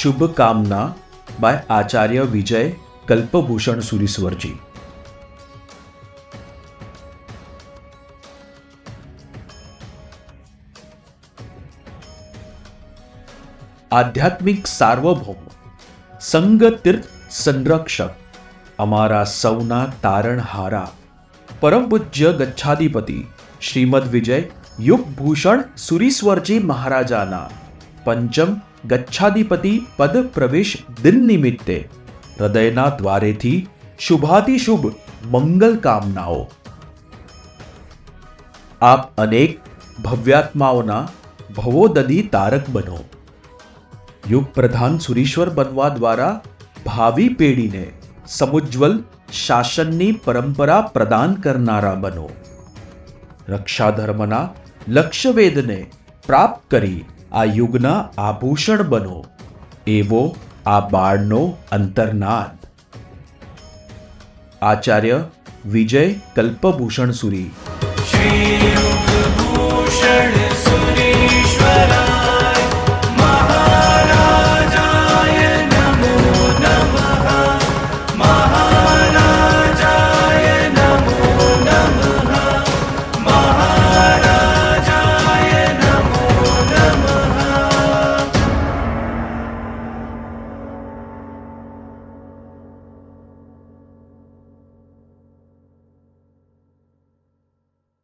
शुभ कामना बाय आचार्य विजय कल्पभूषण सुरीस्वरजी आध्यात्मिक सार्वभौम संग तीर्थ संरक्षक, अमारा सौना तारणहारा, परम पूज्य गच्छाधिपति श्रीमद विजय युग भूषण सुरीश्वरजी महाराजा પંચમ ગચ્છાધિપતિ પદ પ્રવેશ દિન નિમિત્તે હૃદયના દ્વારેથી શુભાતિશુભ મંગલ કામનાઓ આપ અનેક ભવ્યાત્માઓના ભવોદદી તારક બનો યુગ પ્રધાન સુરીશ્વર બનવા દ્વારા ભાવિ પેઢીને સમુજ્જવલ શાસનની પરંપરા પ્રદાન કરનારા બનો રક્ષાધર્મના લક્ષ્યવેદને પ્રાપ્ત કરી આ યુગના આભૂષણ બનો એવો આ બાળનો અંતર્નાદ. આચાર્ય વિજય કલ્પભૂષણ સુરી. श्री